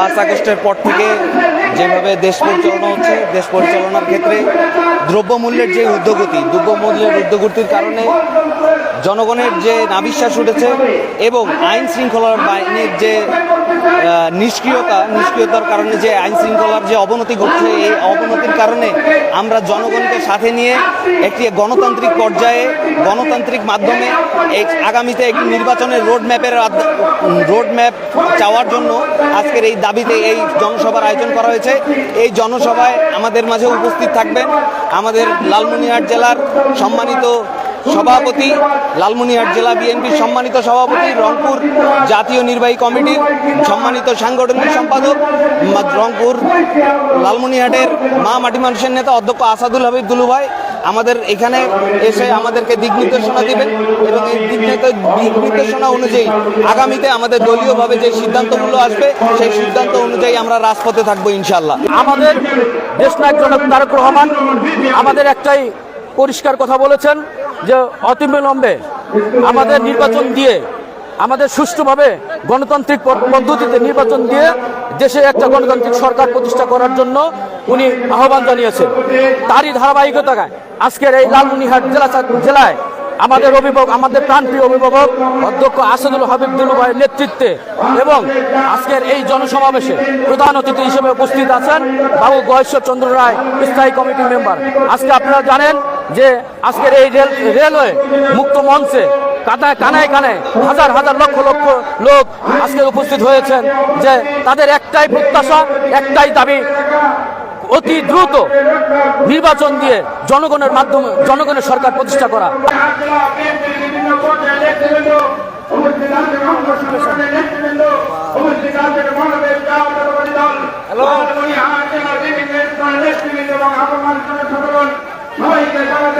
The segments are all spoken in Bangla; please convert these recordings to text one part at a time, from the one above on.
পাঁচ আগস্টের পর থেকে যেভাবে দেশ পরিচালনা হচ্ছে, দেশ পরিচালনার ক্ষেত্রে দ্রব্যমূল্যের যে উদ্যোগতি দ্রব্যমূল্যের উদ্যোগতির কারণে জনগণের যে নাবিশ্বাস উঠেছে এবং আইন শৃঙ্খলার বাহিনীর যে নিষ্ক্রিয়তা, নিষ্ক্রিয়তার কারণে যে আইন শৃঙ্খলার যে অবনতি ঘটছে, এই অবনতির কারণে আমরা জনগণকে সাথে নিয়ে একটি গণতান্ত্রিক পর্যায়ে, গণতান্ত্রিক মাধ্যমে আগামীতে একটি নির্বাচনের রোড ম্যাপ চাওয়ার জন্য আজকের এই দাবিতে এই জনসভার আয়োজন করা হয়েছে। এই জনসভায় আমাদের মাঝে উপস্থিত থাকবেন আমাদের লালমনিরহাট জেলার সম্মানিত সভাপতি লালমনিরহাট জেলা বিএনপির সম্মানিত সভাপতি, রংপুর জাতীয় নির্বাহী কমিটির সম্মানিত সাংগঠনিক সম্পাদক রংপুর লালমনিহাটের মা মাটি মানুষের নেতা অধ্যক্ষ আসাদুল হাবিব দুলু ভাই আমাদের এখানে এসে আমাদেরকে দিক নির্দেশনা দেবেন এবং এই দিক নির্দেশনা অনুযায়ী আগামীতে আমাদের দলীয়ভাবে যে সিদ্ধান্তগুলো আসবে, সেই সিদ্ধান্ত অনুযায়ী আমরা রাজপথে থাকব ইনশাল্লাহ আমাদের দেশনায়ক জনক তারেক রহমান আমাদের একটাই পরিষ্কার কথা বলেছেন যে অতিবিলম্বে আমাদের নির্বাচন দিয়ে, আমাদের সুষ্ঠুভাবে গণতান্ত্রিক পদ- পদ্ধতিতে নির্বাচন দিয়ে দেশে একটা গণতান্ত্রিক সরকার প্রতিষ্ঠা করার জন্য উনি আহ্বান জানিয়েছেন। তারই ধারাবাহিকতায় আজকের এই লালমনিরহাট জেলা জেলায় আমাদের অভিভাবক, আমাদের প্রাণপ্রিয় অভিভাবক অধ্যক্ষ আসাদুল হাবিবুল ভাইয়ের নেতৃত্বে এবং আজকের এই জনসমাবেশে প্রধান অতিথি হিসেবে উপস্থিত আছেন বাবু গয়েশ্বর চন্দ্র রায়, স্থায়ী কমিটি মেম্বার। আজকে আপনারা জানেন যে আজকের এই রেল, রেলওয়ে মুক্ত মঞ্চে কানায় কানায় কানায় হাজার হাজার লক্ষ লক্ষ লোক আজকে উপস্থিত হয়েছেন যে তাদের একটাই প্রত্যাশা, একটাই দাবি, অতি দ্রুত নির্বাচন দিয়ে জনগণের মাধ্যমে, জনগণের সরকার প্রতিষ্ঠা করা বিভিন্ন পর্যায়ে নেতৃবৃন্দ উপস্থিত আছে বাংলাদেশের সংগঠনের নেতৃবৃন্দ উপস্থিত আছে মানবের জাতীয়তাবাদী দল লালমনিরহাট জেলার বিভিন্ন স্তরের নেতৃবৃন্দ এবং আপামর জনসাধারণ সবাইকে জানাতে জাতীয়তাবাদী যুবদল লালমনিরহাট জেলা শাখার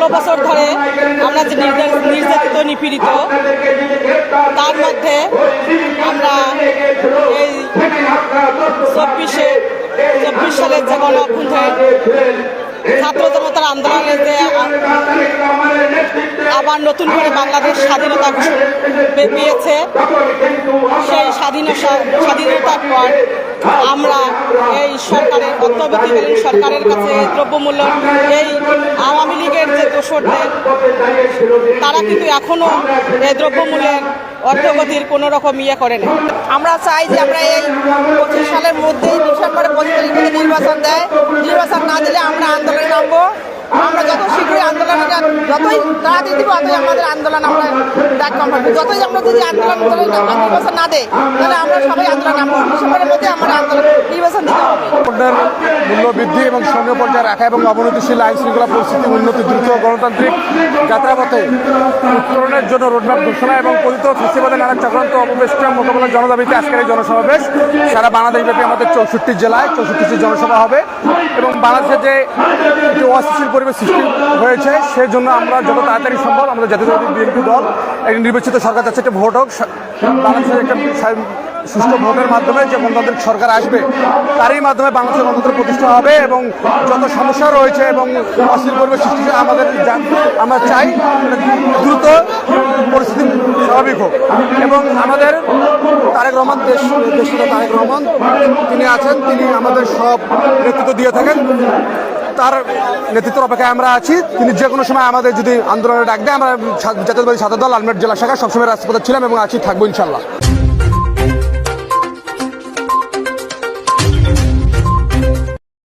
ষোলো বছর ধরে আমরা যে নির্যাত- নির্যাতিত, নিপীড়িত, তার মধ্যে আমরা এই চব্বিশে চব্বিশ সালের যে গণ ছাত্র জনতার আন্দোলনের যে আবার নতুন করে বাংলাদেশ স্বাধীনতা পেয়েছে। সেই স্বাধীনতা স্বাধীনতার পর আমরা এই সরকারের অত্যবর্তীকালীন সরকারের কাছে দ্রব্যমূল্য, এই আওয়ামী লীগের যে দোষরদের, তারা কিন্তু এখনও এই দ্রব্যমূল্যের অর্থগতির কোনো রকম ইয়ে করে না আমরা চাই যে আমরা এই পঁচিশ সালের মধ্যেই ডিসেম্বরে পঁচিশ তারিখ থেকে নির্বাচন দেয়। নির্বাচন না দিলে আমরা আন্দোলনে নামবো। আমরা যত শীঘ্রই আন্দোলনটা যতই তাড়াতাড়ি দিব ততই আমাদের আন্দোলন আমরা ডাক কমপ্লিট যতই আমরা যদি আন্দোলন নির্বাচন না দেয় তাহলে আমরা সবাই আন্দোলন নামবো। ডিসেম্বরের মধ্যে আমরা আন্দোলন নির্বাচন দিতে হবে। মূল্য বৃদ্ধি এবং সঙ্গে পর্যায়ে রাখা এবং অবনতিশীল আইন শৃঙ্খলা পরিস্থিতি উন্নতি দ্রুত গণতান্ত্রিক যাত্রাপথে উত্তরণের জন্য রোডম্যাপ ঘোষণা এবং পতিত ফেস্টিভ্যালে নানা চক্রান্ত অপবেষ্টা মোকাবেলার জনদাবিতে আজকের এই জনসমাবেশ। সারা বাংলাদেশব্যাপী আমাদের চৌষট্টি জেলায় চৌষট্টিটি জনসভা হবে এবং বাংলাদেশে যে অস্থিতিশীল পরিবেশ সৃষ্টি হয়েছে সেই জন্য আমরা যত তাড়াতাড়ি সম্ভব আমাদের জাতীয়তাবাদী বিএনপি দল, একটি নির্বাচিত সরকার যাচ্ছে, একটা ভোট হোক বাংলাদেশের একটা সুষ্ঠু ভোটের মাধ্যমে যে গণতান্ত্রিক সরকার আসবে, তারই মাধ্যমে বাংলাদেশের গণতন্ত্র প্রতিষ্ঠা হবে এবং যত সমস্যা রয়েছে এবং অস্থির পরিবেশ সৃষ্টি আমাদের আমরা চাই, দ্রুত পরিস্থিতি স্বাভাবিক হোক। এবং আমাদের তারেক রহমান, দেশ দেশের তারেক রহমান, তিনি আছেন, তিনি আমাদের সব নেতৃত্ব দিয়ে থাকেন। তার নেতৃত্বের অপেক্ষায় আমরা আছি। তিনি যে কোনো সময় আমাদের যদি আন্দোলনে ডাক দেয়, আমরা জাতীয়তাবাদী ছাত্র দল আলমেট জেলা শাখা সবসময় রাজপথে ছিলাম এবং আছি, থাকব ইনশাল্লাহ